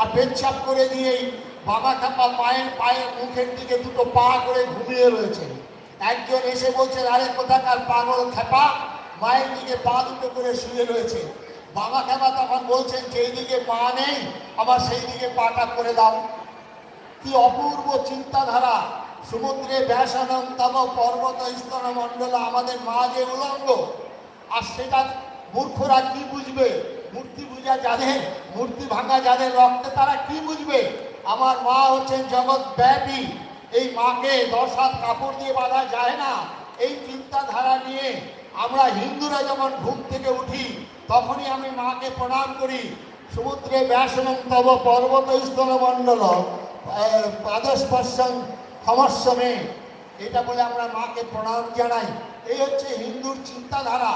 আর পেচ্ছাপ করে দিয়েই বাবা খাপা মায়ের পায়ের মুখের দিকে দুটো পা করে ঘুমিয়ে রয়েছে একজন এসে বলছেন, আরে কোথাকার পাগল খেপা মায়ের দিকে পা দুটো করে শুয়ে রয়েছে। বাবা খেপা তখন বলছেন, যেই দিকে পা নেই, আবার সেই দিকে পাটা করে দাও। কি অপূর্ব চিন্তাধারা। সমুদ্রে ব্যাসানম তব পর্বত স্তর মণ্ডল আমাদের মা যে উলঙ্গ। আর সেটা মূর্খরা কি বুঝবে? মূর্তি পূজা যাদের, মূর্তি ভাঙা যাদের রক্তে তারা কি বুঝবে? আমার মা হচ্ছেন জগৎ ব্যাপী এই মাকে দশ হাত কাপড় দিয়ে বাঁধা যায় না। এই চিন্তাধারা নিয়ে আমরা হিন্দুরা যখন ঘুম থেকে উঠি, তখনই আমি মাকে প্রণাম করি। সমুদ্রে ব্যাসনম তব পর্বত স্তর মণ্ডল পাদস্পর্শন ক্ষমস্বমে। এটা বলে আমরা মাকে প্রণাম জানাই। এই হচ্ছে হিন্দুর চিন্তাধারা।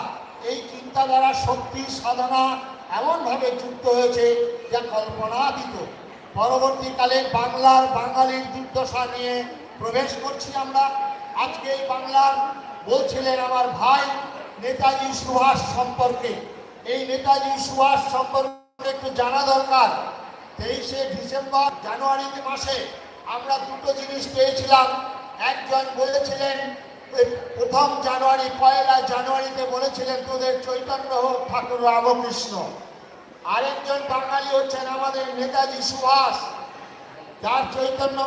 এই চিন্তাধারা শক্তি, সাধনা এমনভাবে যুক্ত হয়েছে যা কল্পনাতীত। পরবর্তীকালে বাংলার বাঙালির দুর্দশা নিয়ে প্রবেশ করছি আমরা। আজকে এই বাংলার বলছিলেন আমার ভাই নেতাজি সুভাষ সম্পর্কে। এই নেতাজি সুভাষ সম্পর্কে একটু জানা দরকার। তেইশে ডিসেম্বর জানুয়ারি মাসে আমরা দুটো জিনিস পেয়েছিলাম। একজন বলেছিলেন প্রথম জানুয়ারি, পয়লা জানুয়ারিতে বলেছিলেন তোদের চৈতন্য হোক ঠাকুর রামকৃষ্ণ। আরেকজন বাঙালি হচ্ছেন আমাদের নেতাজি সুভাষ। যার চৈতন্য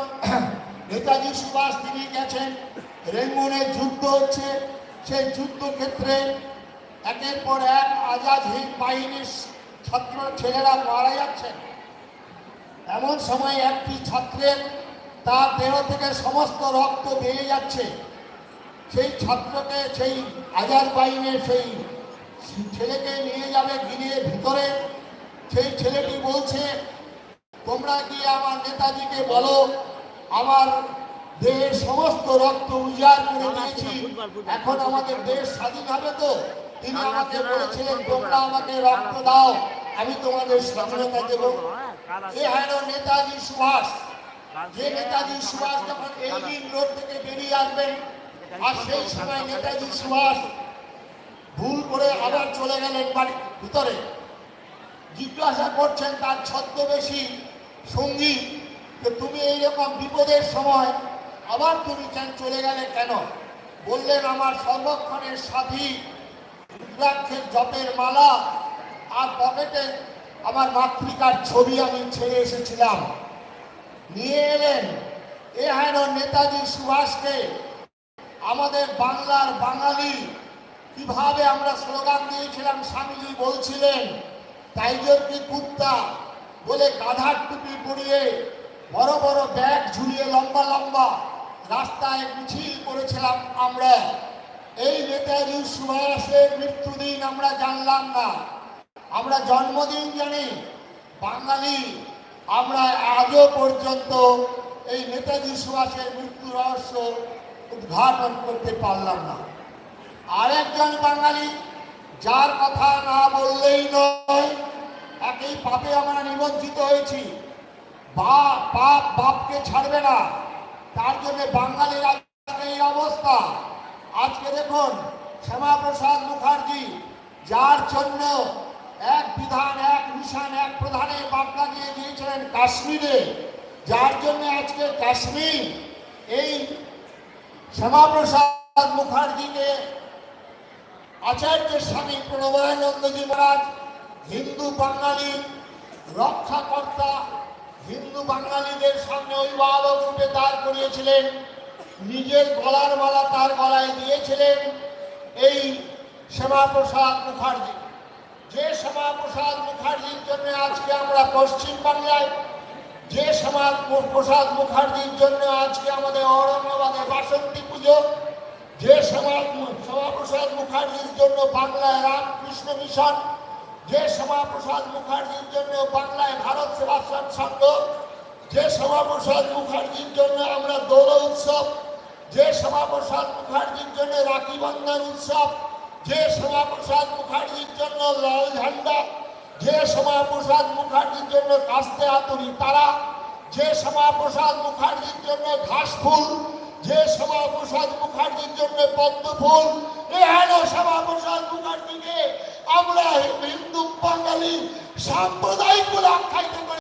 নেতাজি সুভাষ তিনি গেছেন রেঙ্গুনে যুদ্ধ হচ্ছে। সেই যুদ্ধক্ষেত্রে একের পর এক আজাদ হিন্দ বাহিনীর ছাত্র ছেলেরা মারা যাচ্ছেন এমন সময় একটি ছাত্রের তার দেহ থেকে সমস্ত রক্ত বেরিয়ে যাচ্ছে। সেই ছাত্রকে, সেই আজাদ বাহিনীর সেই ছেলেকে নিয়ে যাবে গিরিয়ে ভিতরে। সেই ছেলেটি বলছে তোমরা গিয়ে আমার নেতাজিকে বলো? আমার দেহের সমস্ত রক্ত উজাড় করে দিয়েছি। এখন আমাদের দেশ স্বাধীন হবে তো? তিনি আমাকে বলেছিলেন তোমরা আমাকে রক্ত দাও আমি তোমাদের স্বাধীনতা দেব। এ হলো নেতাজি সুভাষ। যে নেতাজি সুভাষ যখন এই দিন রোড থেকে বেরিয়ে আসবেন আর সেই সময় নেতাজি সুভাষ ভুল করে আবার চলে গেলেন বাড়ির ভিতরে। জিজ্ঞাসা করছেন তার ছদ্মবেশী সঙ্গী যে তুমি এইরকম বিপদের সময় আবার তুমি কেন চলে গেলে কেন? বললেন, আমার সর্বক্ষণের সাথী, রুদ্রাক্ষের জপের মালা আর পকেটে আমার মাতৃকার ছবি আমি ছেড়ে এসেছিলাম। নিয়ে এলেন। এ হেন নেতাজি সুভাষকে, আমাদের বাংলার বাঙালি, কীভাবে আমরা স্লোগান দিয়েছিলাম? স্বামীজি বলছিলেন টাইগার কি কুত্তা বলে গাধার টুপি পরিয়ে বড় বড় ব্যাগ ঝুলিয়ে লম্বা লম্বা রাস্তায় মিছিল করেছিলাম আমরা। এই নেতাজি সুভাষের মৃত্যুদিন আমরা জানলাম না। আমরা জন্মদিন জানি, বাঙালি। আমরা আজও পর্যন্ত এই নেতাজি সুভাষের মৃত্যু রহস্য উদ্ঘাটন করতে পারলাম না। আরেকজন বাঙালি, যার কথা না বললেই নয়। পাপে আমরা নিমজ্জিত হয়েছি। বা বাপ বাপকে ছাড়বে না। তার জন্য বাঙালির এই অবস্থা। আজকে দেখুন, শ্যামাপ্রসাদ মুখার্জি, যার জন্য এক বিধান, এক মিশন, এক প্রধানের বার্তা দিয়ে দিয়েছিলেন কাশ্মীরে। যার জন্য আজকে কাশ্মীর এই শ্যামাপ্রসাদ মুখার্জিকে আচার্য স্বামী প্রণবানন্দজি মহারাজ হিন্দু বাঙালি রক্ষাকর্তা হিন্দু বাঙালিদের সামনে অভিভাবক রূপে দাঁড় করিয়েছিলেন, নিজের গলার মালা তার গলায় দিয়েছিলেন এই শ্যামাপ্রসাদ মুখার্জি। যে শ্যামাপ্রসাদ মুখার্জির জন্য আজকে আমরা পশ্চিম বাংলায়, যে শ্যামা প্রসাদ মুখার্জির জন্য আজকে আমাদের ঔরঙ্গাবাদে বাসন্তী পুজো, যে সমাজ শ্যামাপ্রসাদ মুখার্জির জন্য বাংলায় রামকৃষ্ণ মিশন যে শ্যামাপ্রসাদ মুখার্জির জন্য বাংলায় ভারত সেবাশ্রম সংঘ, যে শ্যামাপ্রসাদ মুখার্জির জন্য আমরা দোল উৎসব, যে শ্যামাপ্রসাদ মুখার্জির জন্য রাখি বন্ধন উৎসব, যে শ্যামাপ্রসাদ মুখার্জির জন্য লাল ঝান্ডা, যে শ্যামাপ্রসাদ মুখার্জির জন্য কাস্তে আতুরি তারা, যে শ্যামাপ্রসাদ মুখার্জির জন্য ঘাস ফুল, যে শ্যামাপ্রসাদ মুখার্জির জন্য পদ্ম ফুল, এ হেন শ্যামাপ্রসাদ মুখার্জিকে আমরা হিন্দু বাঙালি সাম্প্রদায়িক বলে আখ্যায়িত